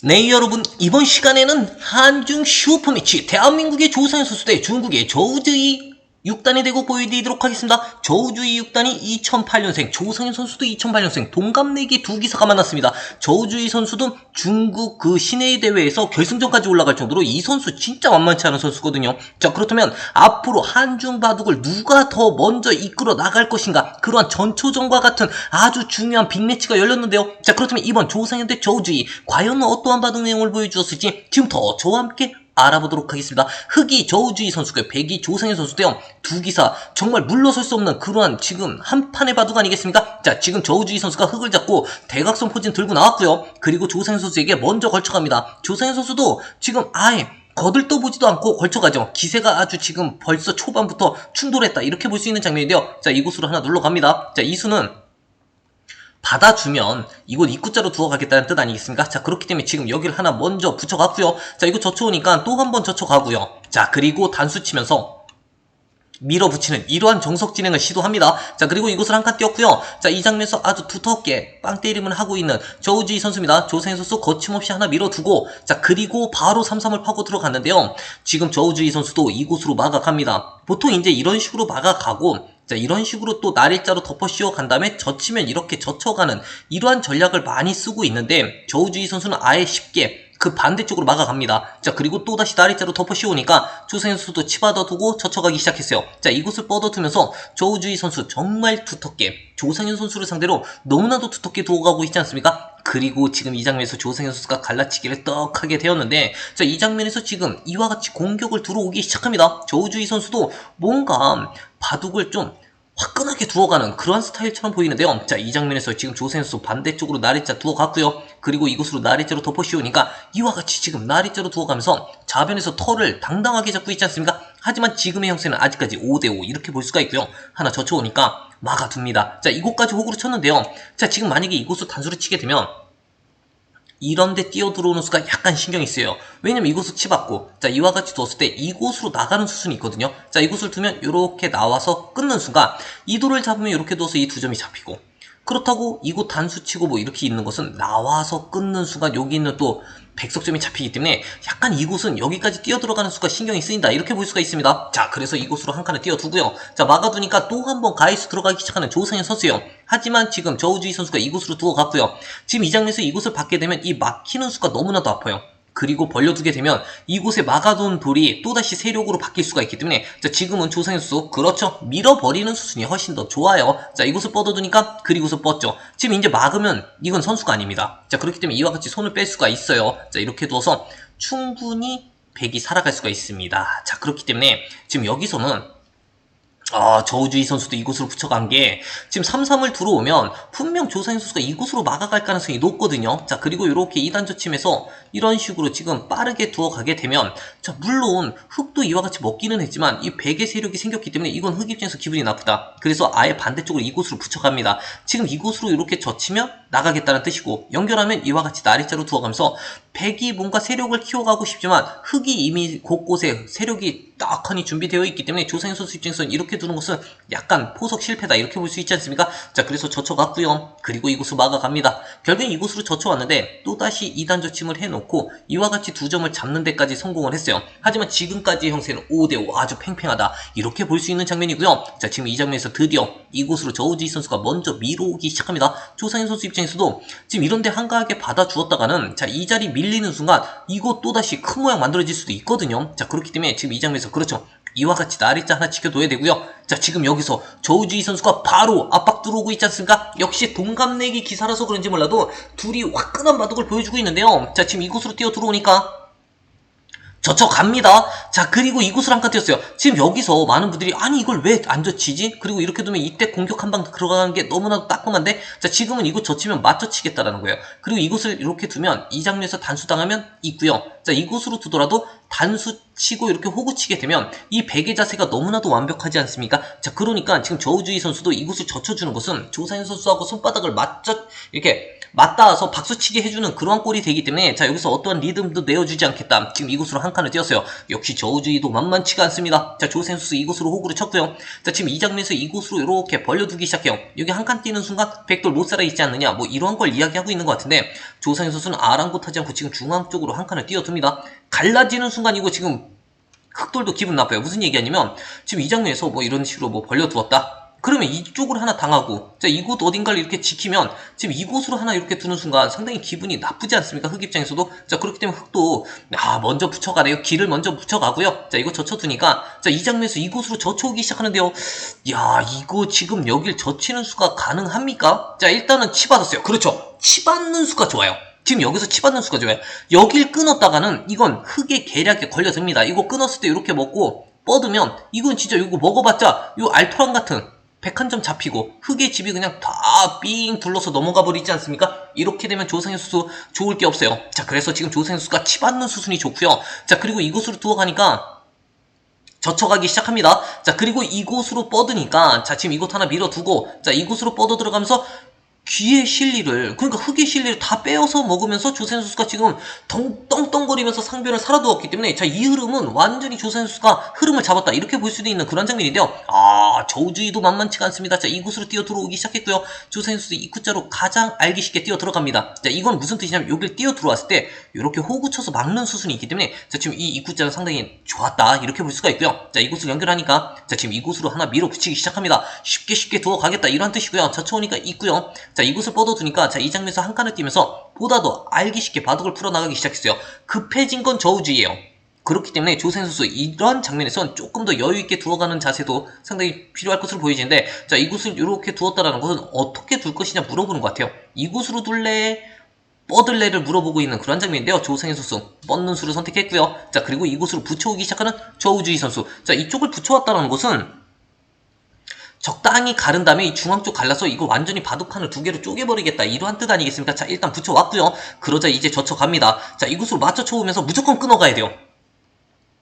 네 여러분 이번 시간에는 한중 슈퍼매치 대한민국의 선수 대 중국의 저우즈이 6단이 되고 보여드리도록 하겠습니다. 저우주의 6단이 2008년생, 조상현 선수도 2008년생, 동갑내기 두 기사가 만났습니다. 저우주의 선수도 중국 그 시내의 대회에서 결승전까지 올라갈 정도로 이 선수 진짜 만만치 않은 선수거든요. 자 그렇다면 앞으로 한중 바둑을 누가 더 먼저 이끌어 나갈 것인가 그러한 전초전과 같은 아주 중요한 빅매치가 열렸는데요. 자 그렇다면 이번 조상현 대 저우주의 과연 어떠한 바둑 내용을 보여주었을지 지금부터 저와 함께 알아보도록 하겠습니다. 흑이 저우주의 선수과 백이 조상현 선수도요. 두 기사 정말 물러설 수 없는 그러한 지금 한 판의 바둑 아니겠습니까? 자 지금 저우주의 선수가 흑을 잡고 대각선 포진 들고 나왔고요. 그리고 조상현 선수에게 먼저 걸쳐갑니다. 조상현 선수도 지금 아예 거들떠보지도 않고 걸쳐가죠. 기세가 아주 지금 벌써 초반부터 충돌했다 이렇게 볼 수 있는 장면인데요. 자 이곳으로 하나 눌러갑니다. 자 이수는 받아주면 이곳 입구자로 두어 가겠다는 뜻 아니겠습니까? 자 그렇기 때문에 지금 여기를 하나 먼저 붙여갔고요. 자 이거 젖혀오니까 또 한 번 젖혀가고요. 자 그리고 단수 치면서 밀어붙이는 이러한 정석 진행을 시도합니다. 자 그리고 이곳을 한 칸 띄었고요. 자이 장면에서 아주 두텁게 빵 때림을 하고 있는 저우지 선수입니다. 조생 선수 거침없이 하나 밀어두고 자 그리고 바로 3-3을 파고 들어갔는데요. 지금 저우주의 선수도 이곳으로 막아갑니다. 보통 이제 이런 식으로 막아가고 자 이런 식으로 또 날일자로 덮어 씌워 간 다음에 젖히면 이렇게 젖혀가는 이러한 전략을 많이 쓰고 있는데 저우주의 선수는 아예 쉽게 그 반대쪽으로 막아갑니다. 자 그리고 또다시 다리자로 덮어 씌우니까 조세현 선수도 치받아 두고 젖혀가기 시작했어요. 자 이곳을 뻗어두면서 조우주의 선수 정말 두텁게 조상현 선수를 상대로 너무나도 두텁게 두어가고 있지 않습니까? 그리고 지금 이 장면에서 조상현 선수가 갈라치기를 떡하게 되었는데 자 이 장면에서 지금 이와 같이 공격을 들어오기 시작합니다. 조우주의 선수도 뭔가 바둑을 좀 화끈하게 두어가는 그런 스타일처럼 보이는데요. 자, 이 장면에서 지금 선수 반대쪽으로 나리자 두어갔고요. 그리고 이곳으로 나리자로 덮어 씌우니까 이와 같이 지금 나리자로 두어가면서 좌변에서 털을 당당하게 잡고 있지 않습니까? 하지만 지금의 형세는 아직까지 5대5 이렇게 볼 수가 있고요. 하나 젖혀오니까 막아둡니다. 자, 이곳까지 호구로 쳤는데요. 자, 지금 만약에 이곳으로 단수를 치게 되면 이런데 뛰어 들어오는 수가 약간 신경이 쓰여요. 왜냐면 이곳을 치받고 자 이와 같이 두었을 때 이곳으로 나가는 수순이 있거든요. 자 이곳을 두면 이렇게 나와서 끊는 순간 이 돌을 잡으면 이렇게 두어서 이 두 점이 잡히고 그렇다고 이곳 단수 치고 뭐 이렇게 있는 것은 나와서 끊는 순간 여기 있는 또 백석점이 잡히기 때문에 약간 이곳은 여기까지 뛰어 들어가는 수가 신경이 쓰인다 이렇게 볼 수가 있습니다. 자 그래서 이곳으로 한 칸을 띄워두고요. 자 막아두니까 또 한 번 가이수 들어가기 시작하는 조상현 선수예요. 하지만 지금 저우주의 선수가 이곳으로 두어갔고요. 지금 이 장면에서 이곳을 받게 되면 이 막히는 수가 너무나도 아파요. 그리고 벌려두게 되면 이곳에 막아둔 돌이 또다시 세력으로 바뀔 수가 있기 때문에 자 지금은 조상현 선수 그렇죠? 밀어버리는 수순이 훨씬 더 좋아요. 자 이곳을 뻗어두니까 그리고서 뻗죠. 지금 이제 막으면 이건 선수가 아닙니다. 자 그렇기 때문에 이와 같이 손을 뺄 수가 있어요. 자 이렇게 두어서 충분히 백이 살아갈 수가 있습니다. 자 그렇기 때문에 지금 여기서는 아, 저우주의 선수도 이곳으로 붙여간 게 지금 3-3을 들어오면 분명 조상현 선수가 이곳으로 막아갈 가능성이 높거든요. 자, 그리고 이렇게 2단 저침에서 이런 식으로 지금 빠르게 두어가게 되면 자, 물론 흑도 이와 같이 먹기는 했지만 이 백의 세력이 생겼기 때문에 이건 흑 입장에서 기분이 나쁘다. 그래서 아예 반대쪽으로 이곳으로 붙여갑니다. 지금 이곳으로 이렇게 젖히면 나가겠다는 뜻이고 연결하면 이와 같이 나리자로 두어가면서 백이 뭔가 세력을 키워가고 싶지만 흑이 이미 곳곳에 세력이 딱하니 준비되어 있기 때문에 조상현 선수 입장에서는 이렇게 두는 것은 약간 포석 실패다 이렇게 볼 수 있지 않습니까? 자 그래서 젖혀갔고요. 그리고 이곳으로 막아갑니다. 결국엔 이곳으로 젖혀왔는데 또다시 2단 저침을 해놓고 이와 같이 두 점을 잡는 데까지 성공을 했어요. 하지만 지금까지의 형세는 5대5 아주 팽팽하다 이렇게 볼 수 있는 장면이고요. 자 지금 이 장면에서 드디어 이곳으로 저우지 선수가 먼저 밀어오기 시작합니다. 조상현 선수 입장에서도 지금 이런데 한가하게 받아주었다가는 자 이 자리 밀리는 순간 이곳 또다시 큰 모양 만들어질 수도 있거든요. 자 그렇기 때문에 지금 이 장면에서 그렇죠. 이와 같이 나리자 하나 지켜둬야 되고요. 자 지금 여기서 저우주의 선수가 바로 압박 들어오고 있지 않습니까? 역시 동갑내기 기사라서 그런지 몰라도 둘이 화끈한 바둑을 보여주고 있는데요. 자 지금 이곳으로 뛰어 들어오니까 젖혀갑니다. 자 그리고 이곳을 한칸 띄었어요. 지금 여기서 많은 분들이 아니 이걸 왜 안 젖히지? 그리고 이렇게 두면 이때 공격 한 방 들어가는 게 너무나도 따끔한데 자 지금은 이곳 젖히면 맞춰치겠다라는 거예요. 그리고 이곳을 이렇게 두면 이 장면에서 단수당하면 있고요. 자 이곳으로 두더라도 단수 치고 이렇게 호구 치게 되면 이 백의 자세가 너무나도 완벽하지 않습니까? 자 그러니까 지금 저우주의 선수도 이곳을 젖혀주는 것은 조사현 선수하고 손바닥을 맞춰 이렇게 맞닿아서 박수치게 해주는 그러한 골이 되기 때문에 자 여기서 어떠한 리듬도 내어주지 않겠다. 지금 이곳으로 한 칸을 띄었어요. 역시 저우주의도 만만치가 않습니다. 자 조센수스 이곳으로 호구를 쳤고요. 자 지금 이 장면에서 이곳으로 이렇게 벌려두기 시작해요. 여기 한 칸 뛰는 순간 백돌 못 살아 있지 않느냐 뭐 이러한 걸 이야기하고 있는 것 같은데 조상현 선수는 아랑곳하지 않고 지금 중앙 쪽으로 한 칸을 띄워둡니다. 갈라지는 순간 이거 지금 흑돌도 기분 나빠요. 무슨 얘기하냐면 지금 이 장면에서 뭐 이런 식으로 뭐 벌려두었다. 그러면 이쪽을 하나 당하고 자 이곳 어딘가를 이렇게 지키면 지금 이곳으로 하나 이렇게 두는 순간 상당히 기분이 나쁘지 않습니까? 흑 입장에서도? 자 그렇기 때문에 흑도 아 먼저 붙여가네요. 길을 먼저 붙여가고요. 자 이거 젖혀두니까 자 이 장면에서 이곳으로 젖혀오기 시작하는데요. 야 이거 지금 여길 젖히는 수가 가능합니까? 자 일단은 치 받았어요. 그렇죠. 치 받는 수가 좋아요. 지금 여기서 치 받는 수가 좋아요. 여길 끊었다가는 이건 흑의 계략에 걸려듭니다. 이거 끊었을 때 이렇게 먹고 뻗으면 이건 진짜 이거 먹어봤자 이 알토란 같은 101점 잡히고 흑의 집이 그냥 다 삥 둘러서 넘어가 버리지 않습니까? 이렇게 되면 조상현 수수 좋을 게 없어요. 자 그래서 지금 조상현 수가 치 받는 수순이 좋고요. 자 그리고 이곳으로 두어가니까 젖혀가기 시작합니다. 자 그리고 이곳으로 뻗으니까 자 지금 이곳 하나 밀어두고 자 이곳으로 뻗어 들어가면서 귀의 실리를 그러니까 흑의 실리를 다 빼어서 먹으면서 조센 수가 지금 덩, 떵떵거리면서 상변을 살아두었기 때문에 자 이 흐름은 완전히 조센 수가 흐름을 잡았다. 이렇게 볼 수도 있는 그런 장면인데요. 아 저우주의도 만만치가 않습니다. 자 이곳으로 뛰어 들어오기 시작했고요. 조센 수 입구자로 가장 알기 쉽게 뛰어 들어갑니다. 자 이건 무슨 뜻이냐면 여길 뛰어 들어왔을 때 이렇게 호구 쳐서 막는 수순이 있기 때문에 자 지금 이 입구자는 상당히 좋았다. 이렇게 볼 수가 있고요. 자 이곳을 연결하니까 자 지금 이곳으로 하나 밀어붙이기 시작합니다. 쉽게 쉽게 두어 가겠다. 이런 뜻이고요. 자 쳐오니까 있고요 자 이곳을 뻗어두니까 자 이 장면에서 한 칸을 뛰면서 보다 더 알기 쉽게 바둑을 풀어나가기 시작했어요 급해진 건 저우주의예요 그렇기 때문에 조생 선수 이런 장면에선 조금 더 여유 있게 두어가는 자세도 상당히 필요할 것으로 보이지는데 자 이곳을 이렇게 두었다라는 것은 어떻게 둘 것이냐 물어보는 것 같아요 이곳으로 둘래 뻗을래를 물어보고 있는 그런 장면인데요. 조상현 선수 뻗는 수를 선택했고요. 자 그리고 이곳으로 붙여오기 시작하는 저우주의 선수. 자 이쪽을 붙여왔다는 것은 적당히 가른 다음에 이 중앙 쪽 갈라서 이거 완전히 바둑판을 두 개로 쪼개버리겠다 이러한 뜻 아니겠습니까? 자 일단 붙여왔고요. 그러자 이제 젖혀갑니다. 자 이곳으로 맞춰 쳐오면서 무조건 끊어가야 돼요.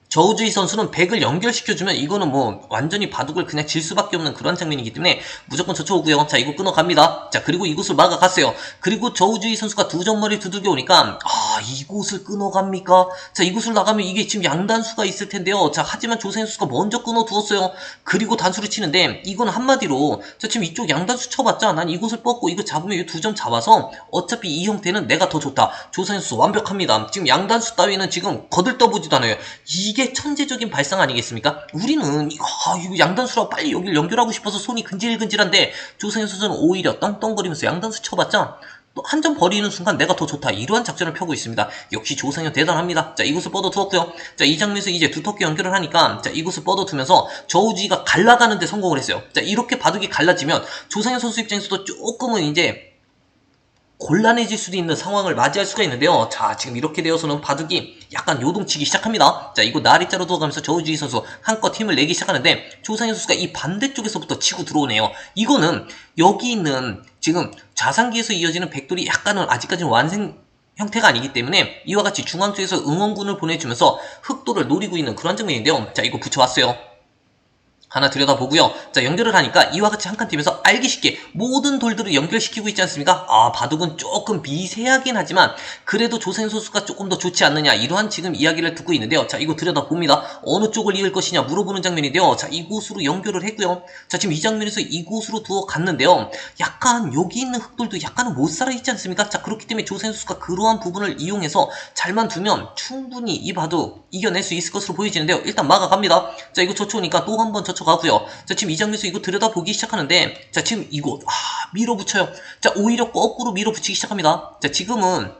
저우주의 선수는 100을 연결시켜주면 이거는 뭐 완전히 바둑을 그냥 질 수밖에 없는 그런 장면이기 때문에 무조건 젖혀오고요. 자 이거 끊어갑니다. 자 그리고 이곳을 막아갔어요. 그리고 저우주의 선수가 두 점머리 두들겨 오니까 아 이곳을 끊어갑니까? 자 이곳을 나가면 이게 지금 양단수가 있을 텐데요. 자 하지만 조세 선수가 먼저 끊어두었어요. 그리고 단수를 치는데 이건 한마디로 자 지금 이쪽 양단수 쳐봤자 난 이곳을 뻗고 이거 잡으면 이 두 점 잡아서 어차피 이 형태는 내가 더 좋다. 조세 선수 완벽합니다. 지금 양단수 따위는 지금 거들떠보지도 않아요. 이게 천재적인 발상 아니겠습니까? 우리는 아, 이거 양단수라고 빨리 여기를 연결하고 싶어서 손이 근질근질한데 조상현 선수는 오히려 떵떵거리면서 양단수 쳐봤자 한점 버리는 순간 내가 더 좋다 이러한 작전을 펴고 있습니다. 역시 조상현 대단합니다. 자 이곳을 뻗어두었고요. 자이 장면에서 이제 두텁게 연결을 하니까 자 이곳을 뻗어두면서 저우지가 갈라가는데 성공을 했어요. 자 이렇게 바둑이 갈라지면 조상현 선수 입장에서도 조금은 이제 곤란해질 수도 있는 상황을 맞이할 수가 있는데요. 자, 지금 이렇게 되어서는 바둑이 약간 요동치기 시작합니다. 자, 이거 나리자로 두어가면서 저우주의 선수 한껏 힘을 내기 시작하는데 조상현 선수가 이 반대쪽에서부터 치고 들어오네요. 이거는 여기 있는 지금 자상기에서 이어지는 백돌이 약간은 아직까지는 완성 형태가 아니기 때문에 이와 같이 중앙 쪽에서 응원군을 보내주면서 흑도를 노리고 있는 그런 장면인데요. 자, 이거 붙여왔어요. 하나 들여다보고요. 자 연결을 하니까 이와 같이 한 칸 팀에서 알기 쉽게 모든 돌들을 연결시키고 있지 않습니까? 아 바둑은 조금 미세하긴 하지만 그래도 조생 선수가 조금 더 좋지 않느냐 이러한 지금 이야기를 듣고 있는데요. 자 이거 들여다봅니다. 어느 쪽을 이을 것이냐 물어보는 장면인데요. 자 이곳으로 연결을 했고요. 자 지금 이 장면에서 이곳으로 두어 갔는데요. 약간 여기 있는 흑돌도 약간은 못 살아 있지 않습니까? 자 그렇기 때문에 조생 선수가 그러한 부분을 이용해서 잘만 두면 충분히 이 바둑 이겨낼 수 있을 것으로 보여지는데요. 일단 막아갑니다. 자 이거 젖혀오니까 또 한번 젖혀 가고요. 자 지금 이 장면에서 이거 들여다보기 시작하는데 자 지금 이곳 아 밀어붙여요. 자 오히려 거꾸로 밀어붙이기 시작합니다. 자 지금은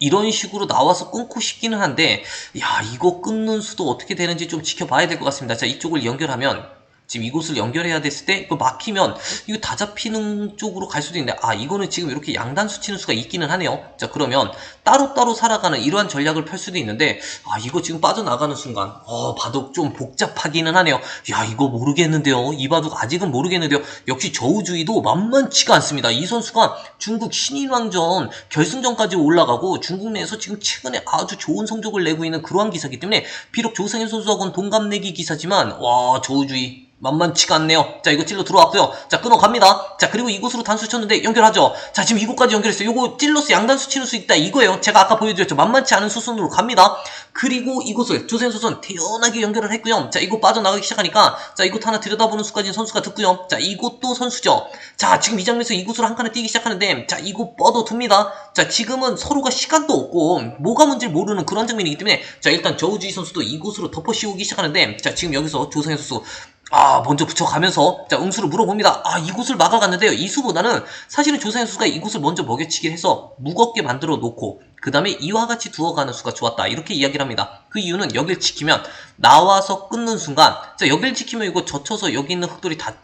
이런 식으로 나와서 끊고 싶기는 한데 야 이거 끊는 수도 어떻게 되는지 좀 지켜봐야 될 것 같습니다. 자 이쪽을 연결하면 지금 이곳을 연결해야 됐을 때 이거 막히면 이거 다 잡히는 쪽으로 갈 수도 있는데 아 이거는 지금 이렇게 양단 수 치는 수가 있기는 하네요. 자 그러면 따로따로 살아가는 이러한 전략을 펼 수도 있는데 아 이거 지금 빠져나가는 순간 어 바둑 좀 복잡하기는 하네요. 야 이거 모르겠는데요. 이 바둑 아직은 모르겠는데요. 역시 저우주의도 만만치가 않습니다. 이 선수가 중국 신인왕전 결승전까지 올라가고 중국 내에서 지금 최근에 아주 좋은 성적을 내고 있는 그러한 기사이기 때문에 비록 조상현 선수하고는 동갑내기 기사지만 와 저우주의 만만치가 않네요. 자, 이거 찔러 들어왔고요. 자, 끊어갑니다. 자, 그리고 이곳으로 단수 쳤는데 연결하죠. 자, 지금 이곳까지 연결했어요. 요거 찔러서 양단수 치는 수 있다. 이거예요. 제가 아까 보여드렸죠. 만만치 않은 수순으로 갑니다. 그리고 이곳을 조sen 수순 태연하게 연결을 했고요. 자, 이곳 빠져나가기 시작하니까 자, 이곳 하나 들여다보는 수까지 선수가 듣고요. 자, 이곳도 선수죠. 자, 지금 이 장면에서 이곳으로 한 칸을 뛰기 시작하는데 자, 이곳 뻗어 둡니다. 자, 지금은 서로가 시간도 없고 뭐가 뭔지 모르는 그런 장면이기 때문에 자, 일단 저우주의 선수도 이곳으로 덮어 씌우기 시작하는데 자, 지금 여기서 조sen 선수 아, 먼저 붙여가면서, 자, 응수를 물어봅니다. 아, 이곳을 막아갔는데요. 이수보다는 사실은 조상현 수가 이곳을 먼저 먹여치기를 해서 무겁게 만들어 놓고, 그 다음에 이와 같이 두어가는 수가 좋았다. 이렇게 이야기를 합니다. 그 이유는 여길 지키면, 나와서 끊는 순간, 자, 여길 지키면 이거 젖혀서 여기 있는 흙돌이 다,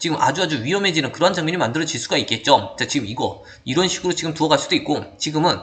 지금 아주 아주 위험해지는 그런 장면이 만들어질 수가 있겠죠. 자, 지금 이거, 이런 식으로 지금 두어갈 수도 있고, 지금은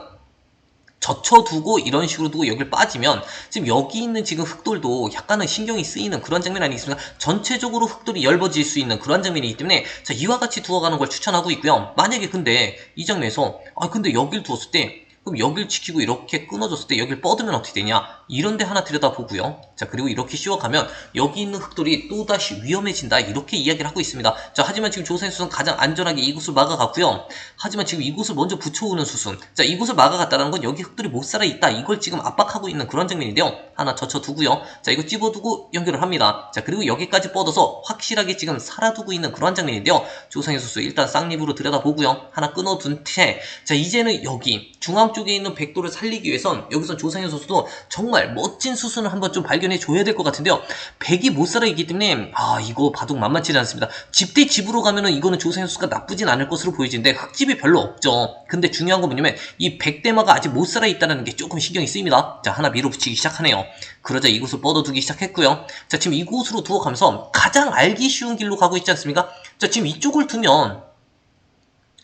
젖혀두고 이런 식으로 두고 여길 빠지면 지금 여기 있는 지금 흙돌도 약간은 신경이 쓰이는 그런 장면 아니겠습니까? 전체적으로 흙돌이 엷어질 수 있는 그런 장면이기 때문에 자 이와 같이 두어가는 걸 추천하고 있고요. 만약에 근데 이 장면에서 아 근데 여길 두었을 때 그럼 여길 지키고 이렇게 끊어줬을 때 여길 뻗으면 어떻게 되냐? 이런데 하나 들여다보고요. 자 그리고 이렇게 씌워가면 여기 있는 흙돌이 또다시 위험해진다 이렇게 이야기를 하고 있습니다. 자 하지만 지금 조sen 수는 가장 안전하게 이곳을 막아갔고요. 하지만 지금 이곳을 먼저 붙여오는 수순. 자 이곳을 막아갔다는 건 여기 흙돌이 못 살아 있다. 이걸 지금 압박하고 있는 그런 장면인데요. 하나 젖혀두고요. 자 이거 찝어두고 연결을 합니다. 자 그리고 여기까지 뻗어서 확실하게 지금 살아두고 있는 그런 장면인데요. 조상의 수수 일단 쌍립으로 들여다보고요. 하나 끊어둔 채. 자 이제는 여기 중앙 쪽에 있는 백도를 살리기 위해선 여기서 조상의 선수도 정말 멋진 수순을 한번 좀 발견해 줘야 될 것 같은데요. 백이 못 살아 있기 때문에 아 이거 바둑 만만치 않습니다. 집 대 집으로 가면은 이거는 조상의 선수가 나쁘진 않을 것으로 보여지는데 흙집이 별로 없죠. 근데 중요한 건 뭐냐면 이 백대마가 아직 못 살아 있다는 게 조금 신경이 쓰입니다. 자 하나 밀어붙이기 시작하네요. 그러자 이곳을 뻗어두기 시작했고요. 자 지금 이곳으로 두어가면서 가장 알기 쉬운 길로 가고 있지 않습니까? 자 지금 이쪽을 두면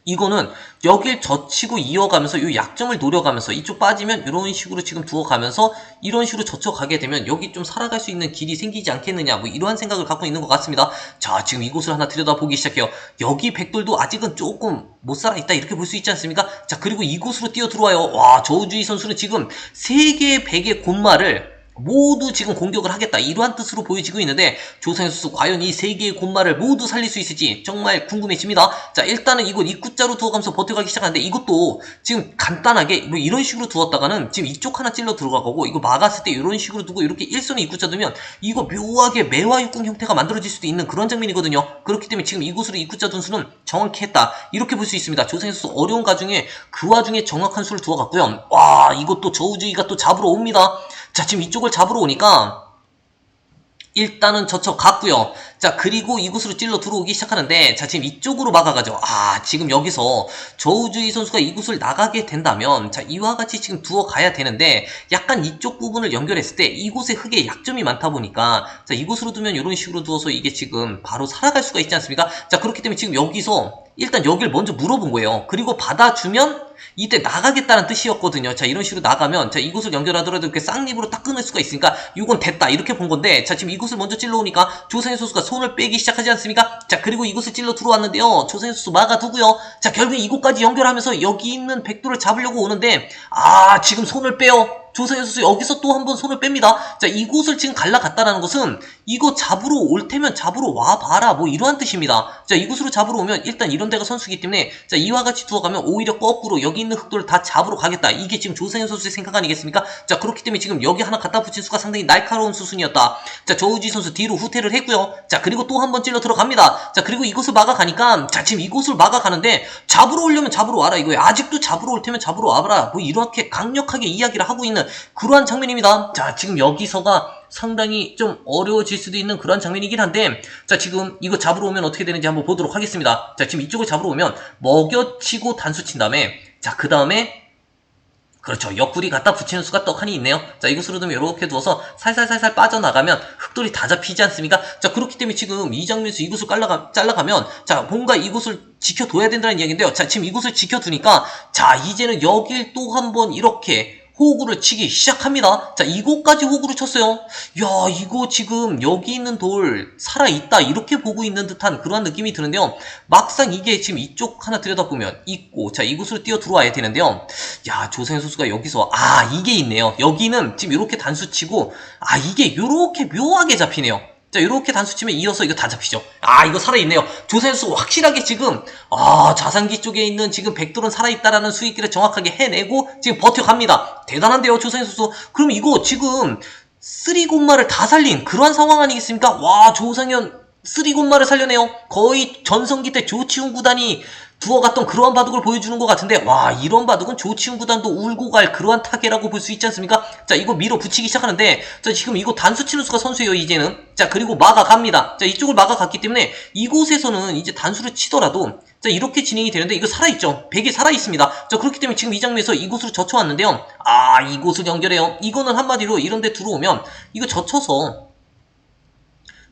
이거는 여길 젖히고 이어가면서 이 약점을 노려가면서 이쪽 빠지면 이런 식으로 지금 두어가면서 이런 식으로 젖혀가게 되면 여기 좀 살아갈 수 있는 길이 생기지 않겠느냐 뭐 이러한 생각을 갖고 있는 것 같습니다. 자 지금 이곳을 하나 들여다보기 시작해요. 여기 백돌도 아직은 조금 못 살아있다 이렇게 볼 수 있지 않습니까? 자 그리고 이곳으로 뛰어 들어와요. 와 저우주의 선수는 지금 세 개의 백의 곤마를 모두 지금 공격을 하겠다 이러한 뜻으로 보여지고 있는데 조상현 선수 과연 이 세 개의 곤마를 모두 살릴 수 있을지 정말 궁금해집니다. 자 일단은 이곳 입구자로 두어가면서 버텨가기 시작하는데 이것도 지금 간단하게 뭐 이런 식으로 두었다가는 지금 이쪽 하나 찔러 들어가고 이거 막았을 때 이런 식으로 두고 이렇게 일선에 입구자 두면 이거 묘하게 매화육궁 형태가 만들어질 수도 있는 그런 장면이거든요. 그렇기 때문에 지금 이곳으로 입구자 둔 수는 정확히 했다 이렇게 볼 수 있습니다. 조상현 선수 어려운 가중에 그 와중에 정확한 수를 두어갔고요. 와 이것도 저우주의가 또 잡으러 옵니다. 자, 지금 이쪽을 잡으러 오니까 일단은 저쪽 갔고요. 자, 그리고 이곳으로 찔러 들어오기 시작하는데 자, 지금 이쪽으로 막아가죠. 아, 지금 여기서 저우주의 선수가 이곳을 나가게 된다면 자, 이와 같이 지금 두어 가야 되는데 약간 이쪽 부분을 연결했을 때 이곳에 흙에 약점이 많다 보니까 자, 이곳으로 두면 이런 식으로 두어서 이게 지금 바로 살아갈 수가 있지 않습니까? 자, 그렇기 때문에 지금 여기서 일단 여기를 먼저 물어본 거예요. 그리고 받아주면 이때 나가겠다는 뜻이었거든요. 자, 이런 식으로 나가면, 자, 이곳을 연결하더라도 이렇게 쌍립으로 딱 끊을 수가 있으니까, 이건 됐다. 이렇게 본 건데, 자, 지금 이곳을 먼저 찔러오니까, 조상현 선수가 손을 빼기 시작하지 않습니까? 자, 그리고 이곳을 찔러 들어왔는데요. 조상현 선수 막아두고요. 자, 결국에 이곳까지 연결하면서 여기 있는 백도를 잡으려고 오는데, 아, 지금 손을 빼요. 조상현 선수 여기서 또 한 번 손을 뺍니다. 자, 이곳을 지금 갈라갔다라는 것은 이거 잡으러 올 테면 잡으러 와봐라. 뭐 이러한 뜻입니다. 자, 이곳으로 잡으러 오면 일단 이런 데가 선수기 때문에 자, 이와 같이 두어가면 오히려 거꾸로 여기 있는 흙돌을 다 잡으러 가겠다. 이게 지금 조상현 선수의 생각 아니겠습니까? 자, 그렇기 때문에 지금 여기 하나 갖다 붙인 수가 상당히 날카로운 수순이었다. 자, 조우지 선수 뒤로 후퇴를 했고요. 자, 그리고 또 한 번 찔러 들어갑니다. 자, 그리고 이곳을 막아가니까 자, 지금 이곳을 막아가는데 잡으러 오려면 잡으러 와라 이거예요. 아직도 잡으러 올 테면 잡으러 와봐라. 뭐 이렇게 강력하게 이야기를 하고 있는 그러한 장면입니다. 자, 지금 여기서가 상당히 좀 어려워질 수도 있는 그런 장면이긴 한데, 자, 지금 이거 잡으러 오면 어떻게 되는지 한번 보도록 하겠습니다. 자, 지금 이쪽을 잡으러 오면 먹여치고 단수 친 다음에, 자, 그 다음에 그렇죠. 옆구리 갖다 붙이는 수가 떡하니 있네요. 자, 이것으로 두면 이렇게 두어서 살살살살 빠져나가면 흙돌이 다 잡히지 않습니까? 자, 그렇기 때문에 지금 이 장면에서 이곳을 잘라가, 잘라가면, 자, 뭔가 이곳을 지켜둬야 된다는 이야기인데요. 자, 지금 이곳을 지켜두니까, 자, 이제는 여길 또 한번 이렇게 호구를 치기 시작합니다. 자, 이곳까지 호구를 쳤어요. 야, 이거 지금 여기 있는 돌 살아있다. 이렇게 보고 있는 듯한 그러한 느낌이 드는데요. 막상 이게 지금 이쪽 하나 들여다보면 있고, 자, 이곳으로 뛰어 들어와야 되는데요. 야, 조생 선수가 여기서, 아, 이게 있네요. 여기는 지금 이렇게 단수 치고, 아, 이게 이렇게 묘하게 잡히네요. 자, 이렇게 단수 치면 이어서 이거 다 잡히죠. 아, 이거 살아있네요. 조세현 선수 확실하게 지금, 아, 자산기 쪽에 있는 지금 백돌은 살아있다라는 수익기를 정확하게 해내고 지금 버텨갑니다. 대단한데요, 조세현 선수. 그럼 이거 지금 쓰리곤마를 다 살린 그러한 상황 아니겠습니까? 와, 조상현 쓰리곤마를 살려내요. 거의 전성기 때 조치훈 구단이 두어갔던 그러한 바둑을 보여주는 것 같은데 와 이런 바둑은 조치훈 구단도 울고 갈 그러한 타계라고 볼 수 있지 않습니까? 자 이거 밀어 붙이기 시작하는데 자 지금 이거 단수 치는 수가 선수예요 이제는. 자 그리고 막아갑니다. 자 이쪽을 막아갔기 때문에 이곳에서는 이제 단수를 치더라도 자 이렇게 진행이 되는데 이거 살아있죠. 백이 살아있습니다. 자 그렇기 때문에 지금 이 장면에서 이곳으로 젖혀왔는데요. 아 이곳을 연결해요. 이거는 한마디로 이런데 들어오면 이거 젖혀서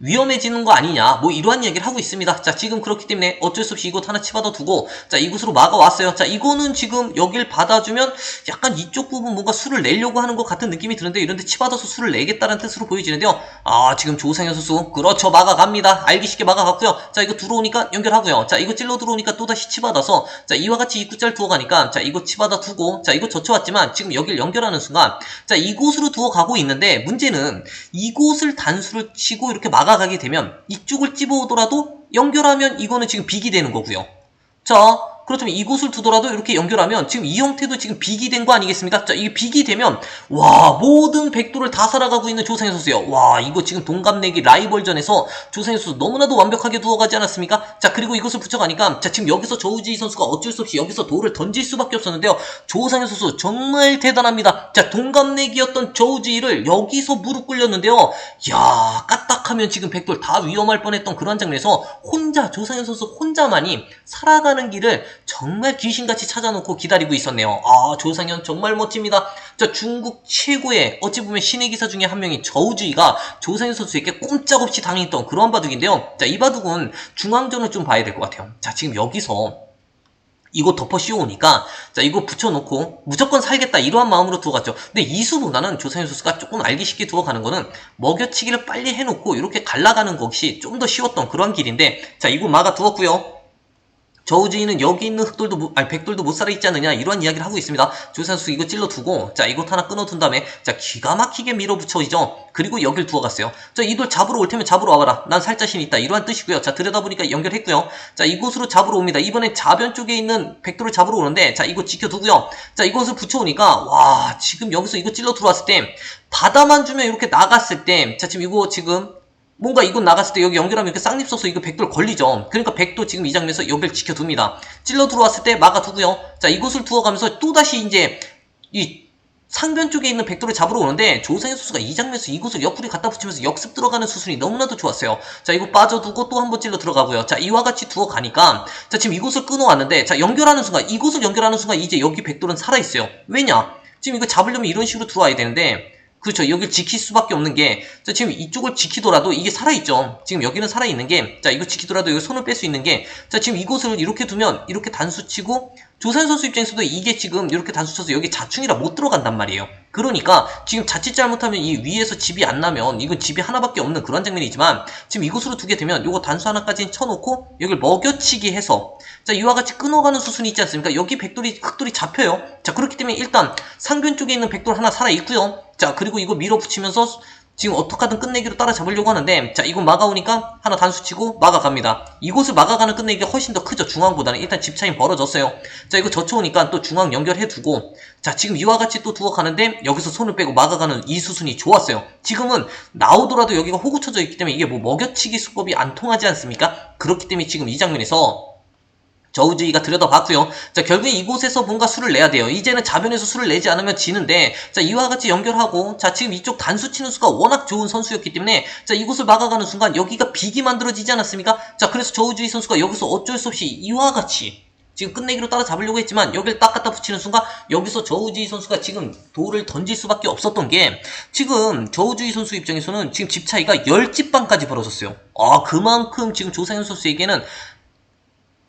위험해지는 거 아니냐? 뭐 이러한 얘기를 하고 있습니다. 자 지금 그렇기 때문에 어쩔 수 없이 이곳 하나 치받아 두고 자 이곳으로 막아왔어요. 자 이거는 지금 여길 받아주면 약간 이쪽 부분 뭔가 수를 내려고 하는 것 같은 느낌이 드는데 이런데 치받아서 수를 내겠다는 뜻으로 보여지는데요. 아 지금 조상현 선수 그렇죠. 막아갑니다. 알기 쉽게 막아갔고요. 자 이거 들어오니까 연결하고요. 자 이거 찔러 들어오니까 또다시 치받아서 자 이와 같이 입구짤 두어가니까 자 이거 치받아 두고 자 이거 젖혀왔지만 지금 여길 연결하는 순간 자 이곳으로 두어가고 있는데 문제는 이곳을 단수를 치고 이렇게 막아 가게 되면 이쪽을 찝어오더라도 연결하면 이거는 지금 빅이 되는 거고요. 자, 그렇다면 이곳을 두더라도 이렇게 연결하면 지금 이 형태도 지금 빅이 된 거 아니겠습니까? 자, 이게 빅이 되면 와 모든 백도를 다 살아가고 있는 조상현 선수요. 와 이거 지금 동갑내기 라이벌전에서 조상현 선수 너무나도 완벽하게 두어가지 않았습니까? 자 그리고 이것을 붙여가니까 자 지금 여기서 조우지 선수가 어쩔 수 없이 여기서 돌을 던질 수밖에 없었는데요. 조상현 선수 정말 대단합니다. 자 동갑내기였던 조우지를 여기서 무릎 꿇렸는데요. 야 까딱하면 지금 백돌 다 위험할 뻔했던 그런 장면에서 혼자 조상현 선수 혼자만이 살아가는 길을 정말 귀신같이 찾아놓고 기다리고 있었네요. 아, 조상현 정말 멋집니다. 자, 중국 최고의 어찌 보면 신의 기사 중에 한 명인 저우주의가 조상현 선수에게 꼼짝없이 당했던 그런 바둑인데요. 자, 이 바둑은 중앙전을 좀 봐야 될 것 같아요. 자, 지금 여기서 이거 덮어 씌워오니까 자 이거 붙여놓고 무조건 살겠다 이러한 마음으로 두어갔죠 근데 이수보다는 조상현 선수가 조금 알기 쉽게 두어가는 거는 먹여치기를 빨리 해놓고 이렇게 갈라가는 것이 좀 더 쉬웠던 그런 길인데 자 이거 막아 두었고요 저우주인은 여기 있는 흑돌도 못- 아니 백돌도 못 살아 있지 않느냐 이러한 이야기를 하고 있습니다. 조선 선수 이거 찔러 두고 자 이곳 하나 끊어둔 다음에 자 기가 막히게 밀어붙여이죠. 그리고 여길 두어갔어요. 자 이 돌 잡으러 올 테면 잡으러 와봐라. 난 살 자신 있다 이러한 뜻이고요. 자 들여다보니까 연결했고요. 자 이곳으로 잡으러 옵니다. 이번엔 좌변 쪽에 있는 백돌을 잡으러 오는데 자 이거 지켜두고요. 자 이곳을 붙여오니까 와 지금 여기서 이거 찔러 들어왔을 때 바다만 주면 이렇게 나갔을 때 자 지금 이거 지금 뭔가 이곳 나갔을 때 여기 연결하면 이렇게 쌍립 써서 이거 백돌 걸리죠. 그러니까 백도 지금 이 장면에서 여기를 지켜둡니다. 찔러 들어왔을 때 막아두고요. 자 이곳을 두어가면서 또다시 이제 이 상변 쪽에 있는 백돌을 잡으러 오는데 조상현 선수가 이 장면에서 이곳을 옆구리 갖다 붙이면서 역습 들어가는 수순이 너무나도 좋았어요. 자 이거 빠져두고 또 한 번 찔러 들어가고요. 자 이와 같이 두어 가니까 자 지금 이곳을 끊어왔는데 자 연결하는 순간 이곳을 연결하는 순간 이제 여기 백돌은 살아있어요. 왜냐? 지금 이거 잡으려면 이런 식으로 들어와야 되는데 그렇죠. 여기를 지킬 수밖에 없는 게, 자, 지금 이쪽을 지키더라도 이게 살아있죠. 지금 여기는 살아있는 게, 자, 이거 지키더라도 여기 손을 뺄 수 있는 게, 자, 지금 이곳을 이렇게 두면 이렇게 단수 치고, 조산 선수 입장에서도 이게 지금 이렇게 단수 쳐서 여기 자충이라 못 들어간단 말이에요. 그러니까 지금 자칫 잘못하면 이 위에서 집이 안 나면 이건 집이 하나밖에 없는 그런 장면이지만 지금 이곳으로 두게 되면 요거 단수 하나까지 쳐놓고 여기를 먹여치기 해서 자 이와 같이 끊어가는 수순이 있지 않습니까? 여기 백돌이 흑돌이 잡혀요. 자 그렇기 때문에 일단 상변 쪽에 있는 백돌 하나 살아 있고요. 자 그리고 이거 밀어붙이면서 지금 어떻게든 끝내기로 따라잡으려고 하는데 자 이건 막아오니까 하나 단수 치고 막아갑니다. 이곳을 막아가는 끝내기가 훨씬 더 크죠. 중앙보다는 일단 집 차이 벌어졌어요. 자 이거 젖혀오니까 또 중앙 연결해두고 자 지금 이와 같이 또 두어 가는데 여기서 손을 빼고 막아가는 이 수순이 좋았어요. 지금은 나오더라도 여기가 호구 쳐져 있기 때문에 이게 뭐 먹여치기 수법이 안 통하지 않습니까? 그렇기 때문에 지금 이 장면에서 저우주의가 들여다봤고요. 자, 결국에 이곳에서 뭔가 수를 내야 돼요. 이제는 자변에서 수를 내지 않으면 지는데, 자, 이와 같이 연결하고, 자, 지금 이쪽 단수 치는 수가 워낙 좋은 선수였기 때문에, 자, 이곳을 막아가는 순간 여기가 빅이 만들어지지 않았습니까? 자, 그래서 저우주의 선수가 여기서 어쩔 수 없이 이와 같이, 지금 끝내기로 따라잡으려고 했지만, 여기를 딱 갖다 붙이는 순간, 여기서 저우주의 선수가 지금 돌을 던질 수밖에 없었던 게, 지금 저우주의 선수 입장에서는 지금 집 차이가 10집방까지 벌어졌어요. 아, 그만큼 지금 조상현 선수에게는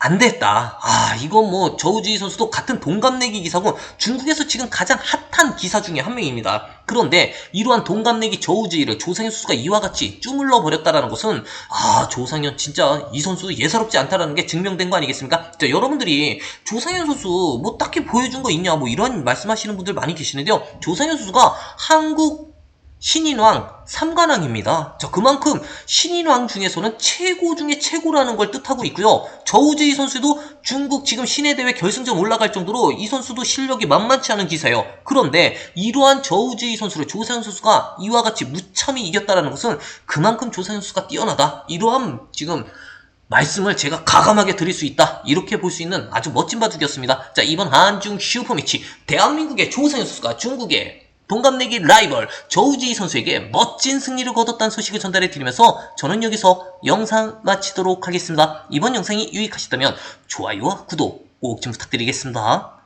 안 됐다. 아, 이건 뭐, 저우지 선수도 같은 동갑내기 기사고, 중국에서 지금 가장 핫한 기사 중에 한 명입니다. 그런데, 이러한 동갑내기 저우지를 조상현 선수가 이와 같이 쭈물러 버렸다라는 것은, 아, 조상현 진짜 이 선수 예사롭지 않다라는 게 증명된 거 아니겠습니까? 자, 여러분들이 조상현 선수 뭐 딱히 보여준 거 있냐, 뭐 이런 말씀하시는 분들 많이 계시는데요. 조상현 선수가 한국 신인왕 삼관왕입니다. 자, 그만큼 신인왕 중에서는 최고 중에 최고라는 걸 뜻하고 있고요. 저우즈이 선수도 중국 지금 신예대회 결승전 올라갈 정도로 이 선수도 실력이 만만치 않은 기사예요. 그런데 이러한 저우즈이 선수를 조세현 선수가 이와 같이 무참히 이겼다라는 것은 그만큼 조세현 선수가 뛰어나다. 이러한 지금 말씀을 제가 가감하게 드릴 수 있다. 이렇게 볼 수 있는 아주 멋진 바둑이었습니다. 자, 이번 한중 슈퍼매치 대한민국의 조세현 선수가 중국의 동갑내기 라이벌 저우지 선수에게 멋진 승리를 거뒀다는 소식을 전달해 드리면서 저는 여기서 영상 마치도록 하겠습니다. 이번 영상이 유익하셨다면 좋아요와 구독 꼭 좀 부탁드리겠습니다.